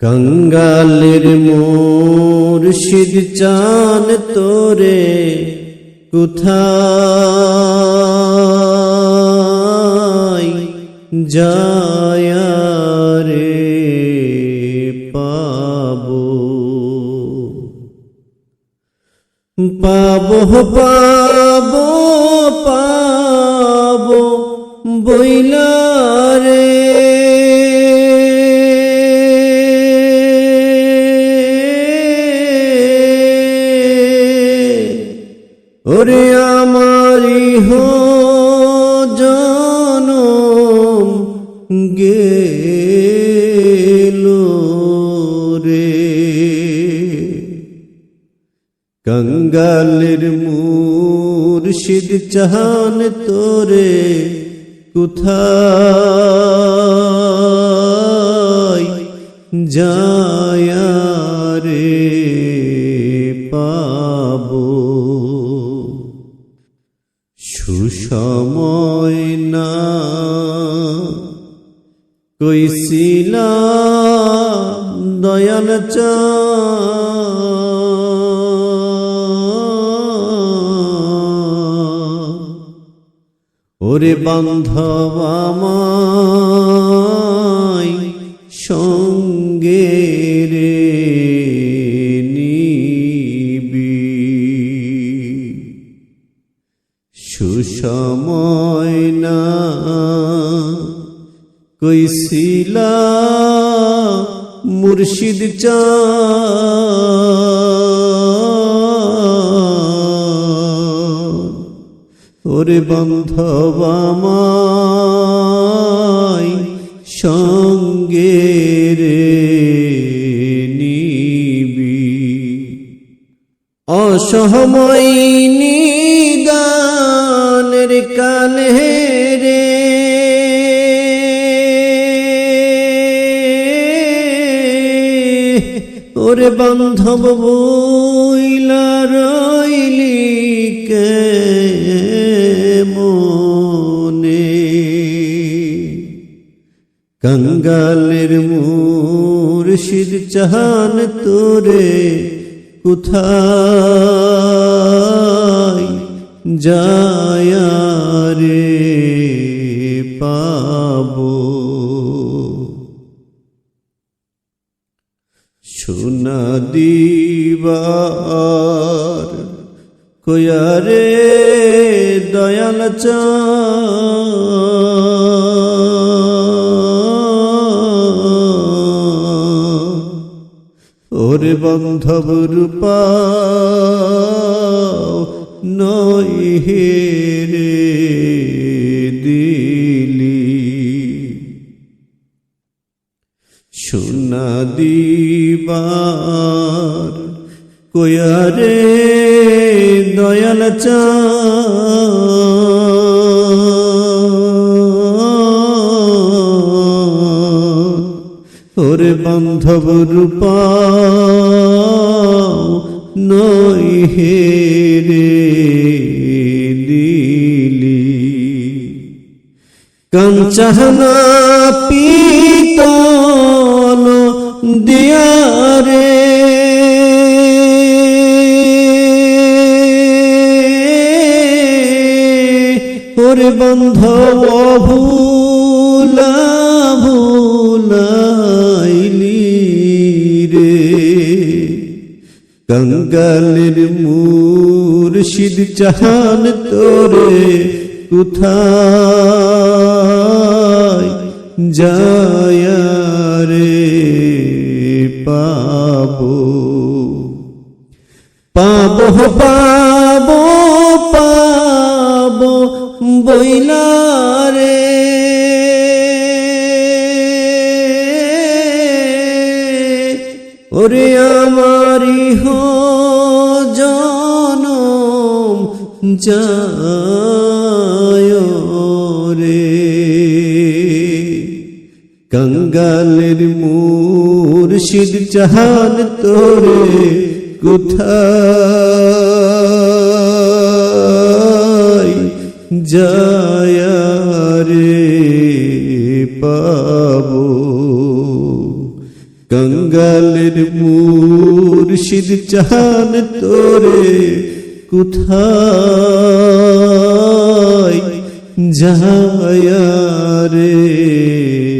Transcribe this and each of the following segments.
কঙ্গালের মুর্শিদ চান তোরে কোথায় যায় পাবো? পাবো পাবো পাবো বইলা ওরে আমারি জনম গেল রে। কঙ্গালের মুর্শিদ চাহান তোরে কোথায় যায় রে সুসময় না। কইছিলা দয়াল চা ওরে বান্ধব আমায় সঙ্গে রে। সুসময় না কইছিলা মুর্শিদ চা। ওরে বন্ধব আমায় সঙ্গে রে নিবি। অসহময় কালে রে। ওরে বান্ধব বইলা রইলি কে মনে। কঙ্গালের মুর্শিদ চাহান তোরে কোথায়? যায় রে পাবো সোনা দিবার কয়ারে দয়াল চা ওরে বন্ধব রূপা নই হে রে দিলি। সোনা দিবার কয়ারে দয়াল চা বান্ধব রূপা নই হে রে কঞ্চনা পিতল দিয়ারে। ওরে বন্ধ ভুলা ভুলাইলি রে। কঙ্গালের মুর্শিদ চাহান তোরে কোথায় যায় রে পাবো। পাবো পাবো পাবো বইলা রে ওরে আমারি হো জনম যায় কঙ্গালের মুর্শিদ চাহান তোরে কোথায় যায় রে পাবো? গঙ্গালের মুর্শিদ চাহান তোরে কোথায় যায়া রে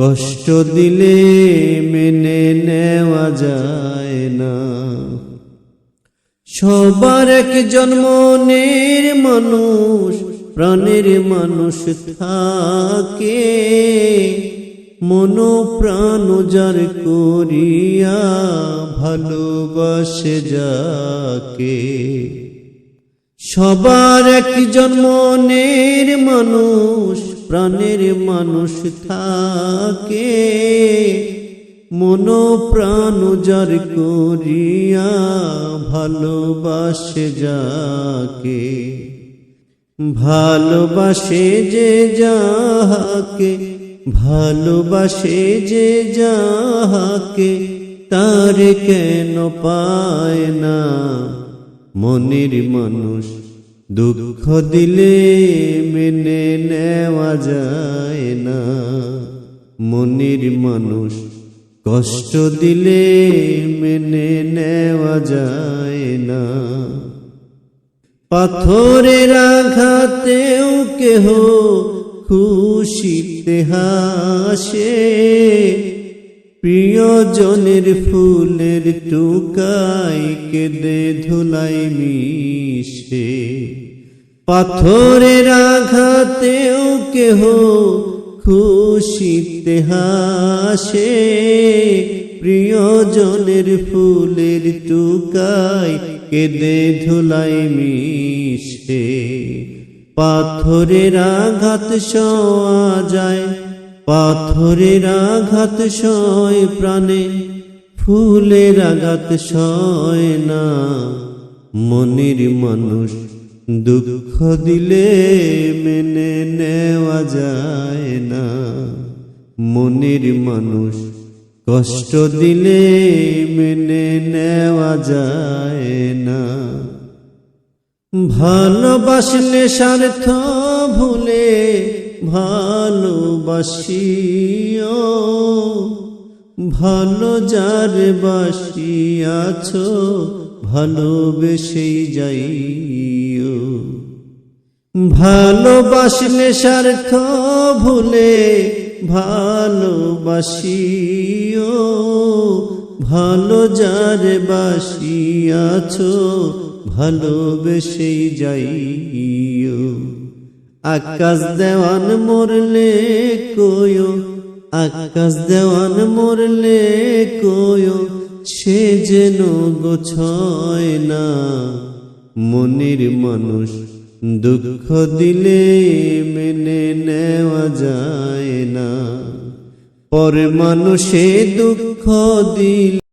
কষ্ট দিলে মেনে নেওয়া যায় না। সবার এক জন্মনের মানুষ, প্রাণের মানুষ থাকে। মন প্রাণ যার করিয়া ভালোবাসে যাকে। সবার এক জন্মনের মানুষ প্রাণের মানুষ থাকে মন প্রাণ যার করিয়া ভালোবাসে যাকে। ভালোবাসে যে যাহাকে, ভালোবাসে যে যাহাকে, তার কেন পায় না মনের মানুষ। দুঃখ দিলে মেনে নেওয়া যায় না। মনের মানুষ কষ্ট দিলে মেনে নেওয়া যায় না। পাথরের আঘাতেও কেহ খুশিতে হাসে প্রিয়জনের ফুলের টুকাই কেঁদে ধুলাই মিশে। পাথরের আঘাতেও কেহ খুশিতে হাসে। প্রিয়জনের ফুলের টুকাই কেঁদে ধুলাই মিশে। পাথরের আঘাত সওয়া যায় পাথরের আঘাত সয়, প্রাণে ফুলের আঘাত সয় না। মনের মানুষ দুঃখ দিলে মেনে নেওয়া যায় না। মনের মানুষ কষ্ট দিলে মেনে নেওয়া যায় না। ভালোবাসলে স্বার্থ ভালোবাসিও, ভালো যার বাসিয়াছ ভালোবেসেই যাইও। ভালোবাসলে স্বার্থ ভুলে ভালোবাসিও, ভালো যার বাসিয়াছ ভালোবেসেই যাইও। আকাশ দেওয়ান মরলে কয়ো, আকাশ দেওয়ান মরলে কয়ো, সে যেন গোছয় না। মনের মানুষ দুঃখ দিলে মেনে নেওয়া যায় না। পর মানুষে দুঃখ দিলে